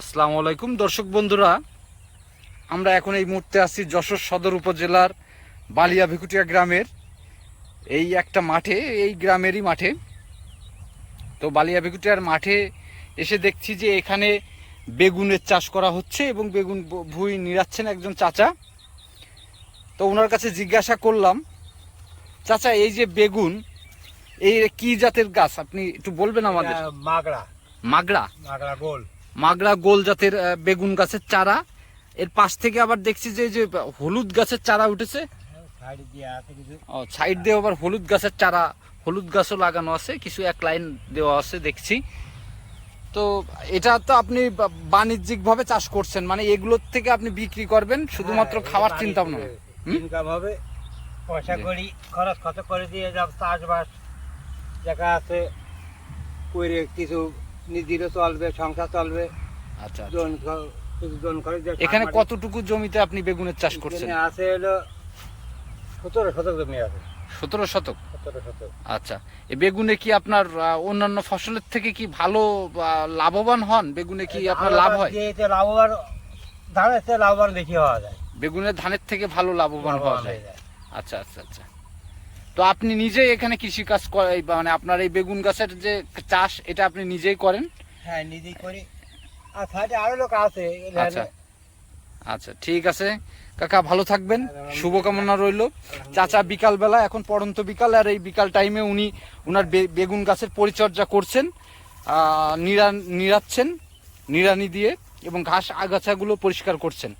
আসসালামু আলাইকুম। দর্শক বন্ধুরা আমরা এখন এই মুহূর্তে আছি যশোর সদর উপজেলার বালিয়া ভিকুটিয়া গ্রামের। এই একটা মাঠে এই গ্রামেরই মাঠে। তো বালিয়া ভিকুটিয়ার মাঠে এসে দেখছি যে এখানে বেগুনের চাষ করা হচ্ছে এবং বেগুন ভুঁই নিড়াচ্ছেন একজন চাচা। তো ওনার কাছে জিজ্ঞাসা করলাম চাচা এই যে বেগুন এই কি জাতের গাছ? আপনি একটু বলবেন আমাদের? মাগড়া মাগড়া মাগড়া গোল। মাগড়া গোল জাতের বেগুন গাছের চারা। এর পাশ থেকে আবার দেখছি যে এই যে হলুদ গাছের চারা উঠেছে। সাইড দিয়ে ও সাইড দিয়ে আবার হলুদ গাছের চারা হলুদ গাছও লাগানো আছে কিছু এক লাইন দেওয়া আছে দেখছি। তো এটা তো আপনি বাণিজ্যিক ভাবে চাষ করছেন মানে এগুলোর থেকে আপনি বিক্রি করবেন শুধুমাত্র হ্যাঁ, খাওয়ার চিন্তা ভাবনা? ইনকাম হবে পয়সা করি খরচ খরচ করে দিয়ে যাব চাষবাস দেখা আছে করে কিছু নিজেরও চলবে সংসার চলবে। আচ্ছা আচ্ছা। এখানে কতটুকু জমিতে আপনি বেগুনের চাষ করছেন? আছে হলো সতেরো শতক জমি আছে। সতেরো শতক? আচ্ছা এই বেগুনে কি আপনার অন্যান্য ফসলের থেকে কি ভালো লাভবান হন? বেগুনে কি আপনার লাভ হয়? লাভবান ধানের লাভবান বেশি হওয়া যায়। বেগুনের ধানের থেকে ভালো লাভবান হওয়া যায়। আচ্ছা আচ্ছা আচ্ছা। তো আপনি নিজেই এখানে কৃষি কাজ মানে আপনার এই বেগুন গাছের যে চাষ এটা আপনি নিজেই করেন? হ্যাঁ নিজেই করি। আর সাইডে আরও লোক আছে আচ্ছা। আচ্ছা ঠিক আছে। কাকা ভালো থাকবেন। শুভকামনা রইল। চাচা বিকাল বেলা এখন পড়ন্ত বিকাল আর এই বিকাল টাইমে উনি উনার বে- বেগুন গাছের পরিচর্যা করছেন নিড়া নিড়াচ্ছেন নিড়ানি দিয়ে এবং ঘাস আগাছাগুলো পরিষ্কার করছেন।